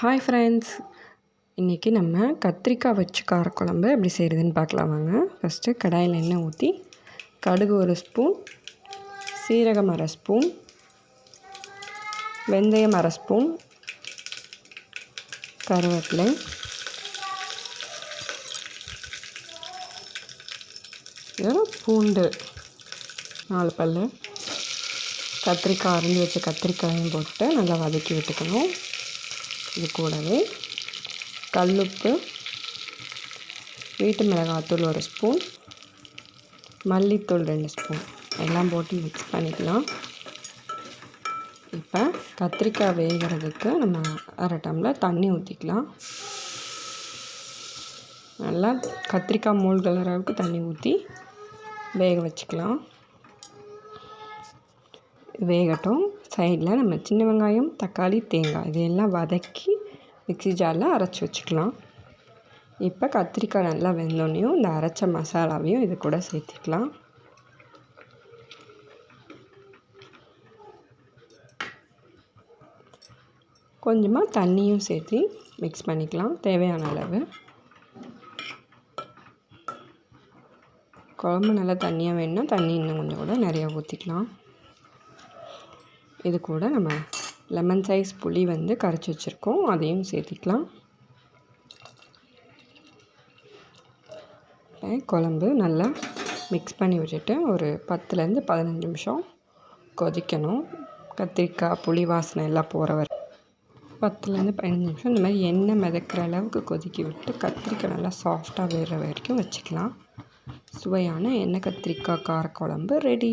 Hi friends இன்றைக்கி நம்ம கத்திரிக்காய் வச்சு காரக்குழம்பு எப்படி செய்கிறதுன்னு பார்க்கலாம் வாங்க. ஃபஸ்ட்டு கடாயில் எண்ணெய் ஊற்றி கடுகு ஒரு ஸ்பூன் சீரகம் அரை ஸ்பூன் வெந்தயம் அரை ஸ்பூன் கருவேப்பிலை பூண்டு நாலு பல் கத்திரிக்காய் அரிஞ்சு வச்ச கத்திரிக்காயும் போட்டு நல்லா வதக்கி விட்டுக்கணும். இது கூடவே கல்லுப்பு வீட்டு மிளகாத்தூள் ஒரு ஸ்பூன் மல்லித்தூள் ரெண்டு ஸ்பூன். எல்லாம் போட்டு மிக்ஸ் பண்ணிக்கலாம். இப்போ கத்திரிக்காய் வேகிறதுக்கு நம்ம அரை டம்ளர் தண்ணி ஊற்றிக்கலாம் நல்லா கத்திரிக்காய் மூழ்கிற அளவுக்கு தண்ணி ஊற்றி வேக வச்சுக்கலாம். வேகட்டும். சைடில் நம்ம சின்ன வெங்காயம் தக்காளி தேங்காய் இதையெல்லாம் வதக்கி மிக்ஸி ஜாரில் அரைச்சி வச்சுக்கலாம். இப்போ கத்திரிக்காய் நல்லா வெந்தோடனையும் இந்த அரைச்ச மசாலாவையும் இது கூட சேர்த்துக்கலாம். கொஞ்சமாக தண்ணியும் சேர்த்து மிக்ஸ் பண்ணிக்கலாம் தேவையான அளவு. குழம்பு நல்லா தண்ணியாக வேணும்னா தண்ணி இன்னும் கொஞ்சம் கூட நிறையா ஊற்றிக்கலாம் இது கூட நம்ம லெமன் சைஸ் புளி வந்து கரைச்சி வச்சுருக்கோம். அதையும் சேர்த்திக்கலாம். குழம்பு நல்லா மிக்ஸ் பண்ணி விட்டுட்டு ஒரு பத்துலேருந்து பதினஞ்சு நிமிஷம் கொதிக்கணும். கத்திரிக்காய் புளி வாசனை எல்லாம் போகிற வரை. பத்துலேருந்து பதினஞ்சு நிமிஷம் இந்த மாதிரி எண்ணெய் மிதக்கிற அளவுக்கு கொதிக்க விட்டு கத்திரிக்காய் நல்லா சாஃப்டாக வேகிற வரைக்கும் வச்சுக்கலாம். சுவையான எண்ணெய் கத்திரிக்காய் காரக்குழம்பு ரெடி